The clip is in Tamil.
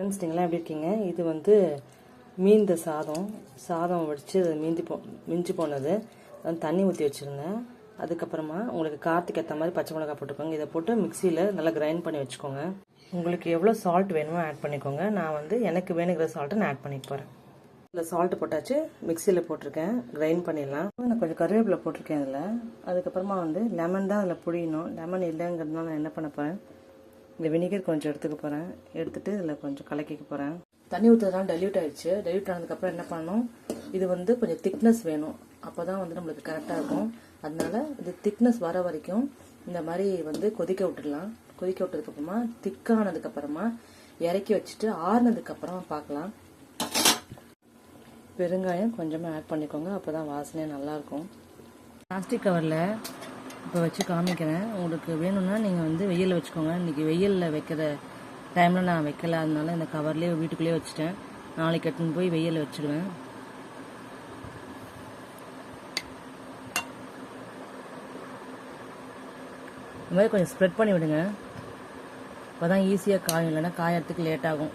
ஃப்ரெண்ட்ஸ் நீங்களாம் எப்படி இருக்கீங்க? இது வந்து மீந்த சாதம். சாதம் வடித்து அது மீந்தி போ மிஞ்சி போனது. தண்ணி ஊற்றி வச்சுருந்தேன். அதுக்கப்புறமா உங்களுக்கு கார்த்திக் ஏற்ற மாதிரி பச்சை மிளகாய் போட்டுக்கோங்க. இதை போட்டு மிக்சியில் நல்லா கிரைண்ட் பண்ணி வச்சுக்கோங்க. உங்களுக்கு எவ்வளோ சால்ட் வேணுமோ ஆட் பண்ணிக்கோங்க. நான் வந்து எனக்கு வேணுங்கிற சால்ட்டை நான் ஆட் பண்ணிக்க போகிறேன் இதில் சால்ட்டு போட்டாச்சு. மிக்சியில் போட்டிருக்கேன். கிரைண்ட் பண்ணிடலாம். நான் கொஞ்சம் கருவேப்பிலை போட்டிருக்கேன் இதில். அதுக்கப்புறமா வந்து லெமன் தான் அதில் புழியணும். லெமன் இல்லைங்கிறதுனால நான் என்ன பண்ண போகிறேன் இந்த வினிகர் கொஞ்சம் எடுத்துக்க போகிறேன் எடுத்துட்டு இதில் கொஞ்சம் கலக்கிக்க போகிறேன் தண்ணி ஊற்றுறதுனால டெலியூட் ஆயிடுச்சு. டெலியூட் ஆனதுக்கப்புறம் என்ன பண்ணணும்? இது வந்து கொஞ்சம் திக்னஸ் வேணும். அப்போ தான் வந்து நம்மளுக்கு கரெக்டாக இருக்கும். அதனால இது திக்னஸ் வர வரைக்கும் இந்த மாதிரி வந்து கொதிக்க விட்டுடலாம். கொதிக்க விட்டதுக்கப்புறமா திக்கானதுக்கப்புறமா இறக்கி வச்சுட்டு ஆறுனதுக்கப்புறமா பார்க்கலாம். பெருங்காயம் கொஞ்சமாக ஆட் பண்ணிக்கோங்க. அப்போ தான் வாசனையாக நல்லாயிருக்கும் பிளாஸ்டிக் கவரில் இப்போ வச்சு காமிக்கிறேன். உங்களுக்கு வேணும்னா நீங்கள் வந்து வெயிலில் வச்சுக்கோங்க. இன்றைக்கி வெயிலில் வைக்கிற டைமில் நான் வைக்கல. அதனால இந்த கவர்லேயே வீட்டுக்குள்ளேயே வச்சுட்டேன். நாளைக்கு எடுத்துன்னு போய் வெயிலில் வச்சுடுவேன் இந்த மாதிரி கொஞ்சம் ஸ்ப்ரெட் பண்ணி விடுங்க. அப்போ தான் ஈஸியாக காயும். இல்லைன்னா காயறதுக்கு லேட் ஆகும்.